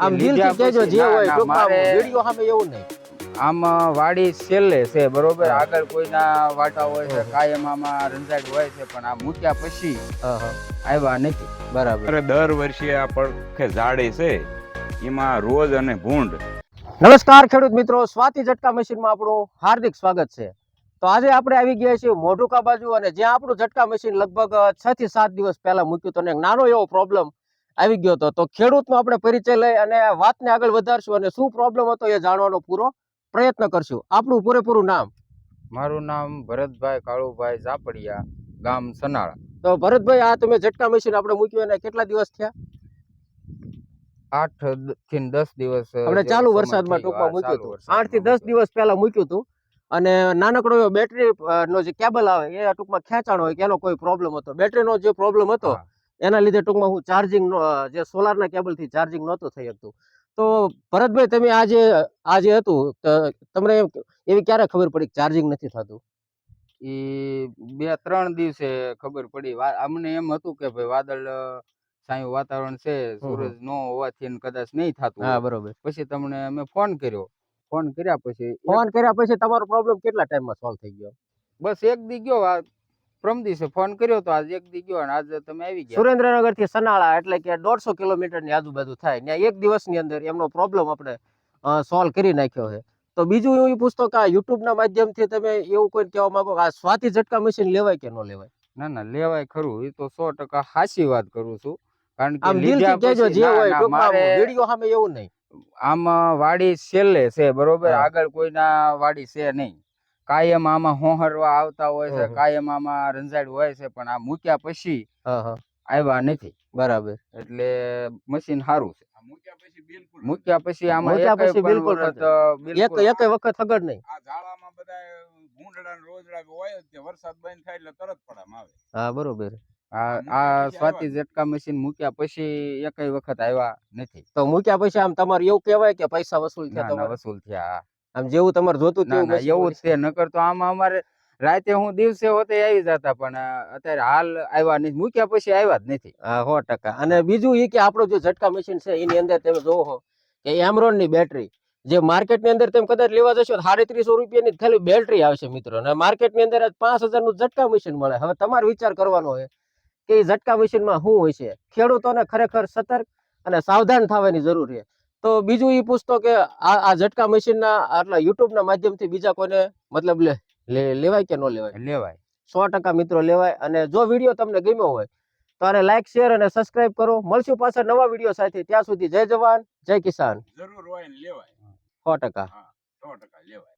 આમ દિલથી કહેજો જે હોય ટૂંકમાં વીડિયો સામે એવું નહીં. આમ વાડી છેલ્લે છે બરોબર? આગળ કોઈના વાટા હોય છે કાયમ આમાં રંજાડ હોય છે પણ આ મૂક્યા પછી આવ્યા નથી. બરાબર. દર વર્ષે આ પડખે ઝાડે છે એમાં રોજ અને ભૂંડ. નમસ્કાર ખેડૂત મિત્રો. સ્વાતિ ઝટકા મશીનમાં આપણું હાર્દિક સ્વાગત છે. તો આજે આપણે આવી ગયા છીએ મોઢુકા બાજુ અને જ્યાં આપણું ઝટકા મશીન લગભગ છ થી સાત દિવસ પહેલા મૂક્યું તો એક નાનો એવો પ્રોબ્લેમ આવી ગયો હતો. તો ખેડૂતનો આપણે પરિચય લઈ અને વાતને આગળ વધારશું અને શું પ્રોબ્લેમ હતો એ જાણવાનો પૂરો પ્રયત્ન કરશું. આપણું પૂરેપૂરું નામ? મારું નામ ભરતભાઈ કાળુભાઈ ઝાપડિયા ગામ સનાળા. તો ભરતભાઈ આ તમે ઝટકા મશીન આપણે મૂક્યું એને કેટલા દિવસ થયા? આઠથી દસ દિવસ આપણે ચાલુ વરસાદમાં ટૂંકમાં મૂક્યું હતું. આઠથી દસ દિવસ પહેલા મૂક્યું હતું. અને નાનકડો એવો બેટરી નો જે કેબલ આવે એ ટૂંકમાં ખેંચાણ હોય કે એનો કોઈ પ્રોબ્લેમ હતો. બેટરીનો જે પ્રોબ્લેમ હતો. એના લીધે ટૂંકમાં હું ચાર્જિંગ જે સોલારના કેબલથી ચાર્જિંગ નહોતું થઈ શકતું. તો ભરતભાઈ તમે આજે આજે હતું તમને એવી ક્યારે ખબર પડી કે ચાર્જિંગ નથી થતું? એ બે ત્રણ દિવસે ખબર પડી. અમને એમ હતું કે ભાઈ વાદળ સાયું વાતાવરણ છે સૂરજ નો હોવાથી કદાચ નહીં થતું હા બરોબર. પછી તમને અમે ફોન કર્યો. ફોન કર્યા પછી ફોન કર્યા પછી તમારો પ્રોબ્લેમ કેટલા ટાઈમમાં સોલ્વ થઈ ગયો? બસ એક દી ગયો. પ્રમ દિવસે ફોન કર્યો તો આજે એક દી ગયો અને આજે તમે આવી ગયા. સુરેન્દ્રનગરથી સનાળા એટલે કે દોઢસો કિલોમીટરની આજુબાજુ થાય. ત્યાં એક દિવસની અંદર એમનો પ્રોબ્લેમ આપણે સોલ્વ કરી નાખ્યો છે. તો બીજું એવું પૂછતો કે આ યુટ્યુબ ના માધ્યમથી તમે એવું કોઈ કહેવા માંગો કે આ સ્વાતિ ઝટકા મશીન લેવાય કે ન લેવાય? ના ના લેવાય ખરું. એ તો સો ટકા હાસી વાત કરું છું. કારણ કે લીધા પછી- જે હોય ટૂંકમાં વીડિયો સામે એવું નહીં. આમ વાડી છેલ્લે છે બરોબર? આગળ કોઈના વાડી છે નહીં. કાયમ આમાં હોહરવા આવતા હોય છે કાયમ આમાં રંજાડ હોય છે પણ આ મૂક્યા પછી આવ્યા નથી. બરાબર. એટલે મશીન સારું છે. મૂક્યા પછી મૂક્યા પછી આમાં મૂક્યા પછી બિલકુલ એક એક વખત હગડ નહીં. આ ઝાડામાં બધા ભૂંડડા રોજડા હોય જ તે વરસાદ બંધ થાય એટલે તરત પડામાં આવે. હા બરોબર. આ સ્વાતિ ઝટકા મશીન મૂક્યા પછી એકેય વખત આવ્યા નથી. તો મૂક્યા પછી આમ તમારે એવું કહેવાય કે પૈસા વસૂલ થયા વસૂલ થયા. આમ જેવું તમારે જોતું ના એવું જ છે. નકર તો આમ અમારે રાતે હું દિવસે હોતે આવી જતા પણ અત્યારે હાલ આવ્યા નથી મૂક્યા પછી આવ્યા જ નથી. હા સો ટકા. અને બીજું એ કે આપણો જે ઝટકા મશીન છે એની અંદર તમે જોવો કે એમરોનની બેટરી જે માર્કેટની અંદર તમે કદાચ લેવા જશો સાડત્રીસો રૂપિયાની ખાલી બેટરી આવશે મિત્રો. અને માર્કેટની અંદર પાંચ હજારનું ઝટકા મશીન મળે. હવે તમારે વિચાર કરવાનો હોય કે એ ઝટકા મશીનમાં શું હોય છે? ખેડૂતોને ખરેખર સતર્ક અને સાવધાન થવાની જરૂર છે. તો બીજું એ પૂછતો કે આ આ ઝટકા મશીનના આટલા યુટ્યુબના માધ્યમથી બીજા કોઈને મતલબ લેવાય કે ન લેવાય? લેવાય. સો ટકા મિત્રો લેવાય. અને જો વીડિયો તમને ગમ્યો હોય તો આને લાઈક શેર અને સબસ્ક્રાઇબ કરો. મળશું પાછા નવા વીડિયો સાથે. ત્યાં સુધી જય જવાન જય કિસાન. જરૂર હોય લેવાય. સો ટકા. સો ટકા લેવાય.